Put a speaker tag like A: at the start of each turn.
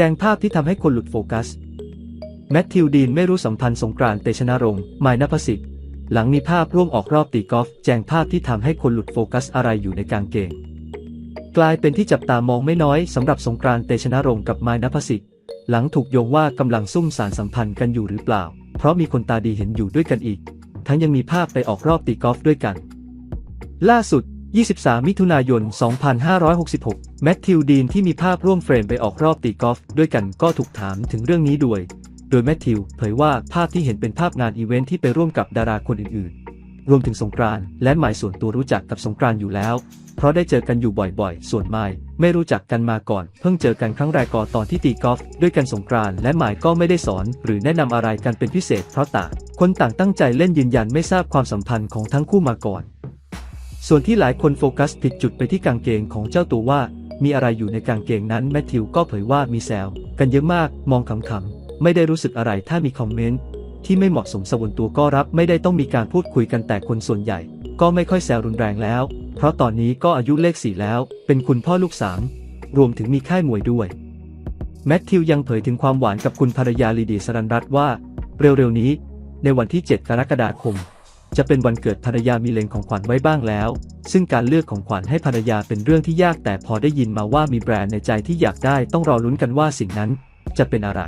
A: แจงภาพที่ทำให้คนหลุดโฟกัส แมทธิวดีนไม่รู้สัมพันธ์สงกรานต์เตชนรงค์หมายนภสิทธิ์ หลังมีภาพร่วมออกรอบตีกอล์ฟแจงภาพที่ทำให้คนหลุดโฟกัสอะไรอยู่ในกางเกง กลายเป็นที่จับตามองไม่น้อยสำหรับสงกรานต์เตชนรงค์กับมายนภสิทธิ์ หลังถูกโยงว่ากำลังซุ่มสารสัมพันธ์กันอยู่หรือเปล่า เพราะมีคนตาดีเห็นอยู่ด้วยกันอีก ทั้งยังมีภาพไปออกรอบตีกอล์ฟด้วยกัน ล่าสุด 23 มิถุนายน 2566 แมทธิวดีนที่มีภาพร่วมเฟรมไปออกรอบตีกอล์ฟด้วยกันก็ถูกถามถึงเรื่องนี้ด้วย โดยแมทธิวเผยว่าภาพที่เห็นเป็นภาพงานอีเวนท์ที่ไปร่วมกับดาราคนอื่นๆ รวมถึงสงกรานต์และหมายส่วนตัวรู้จักกับสงกรานต์อยู่แล้ว เพราะได้เจอกันอยู่บ่อยๆ ส่วนไมายไม่รู้จักกันมาก่อน เพิ่งเจอกันครั้งแรกก่อนตอนที่ตีกอล์ฟด้วยกันสงกรานต์และหมายก็ไม่ได้สอน หรือแนะนำอะไรกันเป็นพิเศษเพราะต่างคนต่างตั้งใจเล่นยืนยันไม่ทราบความสัมพันธ์ของทั้งคู่มาก่อน ส่วนที่หลายคนโฟกัสผิดจุดไปที่กางเกงของเจ้าตัวว่า มีอะไรอยู่ในกางเกงนั้นแมทธิวก็เผยว่ามีแซวกันเยอะมาก มองขำๆไม่ได้รู้สึกอะไรถ้ามีคอมเมนต์ที่ไม่เหมาะสมสวนตัวก็รับไม่ได้ต้องมีการพูดคุยกันแต่คนส่วนใหญ่ ก็ไม่ค่อยแซวรุนแรงแล้ว เพราะตอนนี้ก็อายุเลขสี่แล้ว เป็นคุณพ่อลูกสามรวมถึงมีค่ายมวยด้วยแมทธิวยังเผยถึงความหวานกับคุณภรรยาลีเดียสรันรัตว่า เร็วๆนี้ ในวันที่ 7 กรกฎาคม จะเป็นวันเกิดภรรยามีเลงของขวัญไว้บ้างแล้ว ซึ่งการเลือกของขวัญให้ภรรยาเป็นเรื่องที่ยากแต่พอได้ยินมาว่ามีแบรนด์ในใจที่อยากได้ต้องรอลุ้นกันว่าสิ่งนั้นจะเป็นอะไร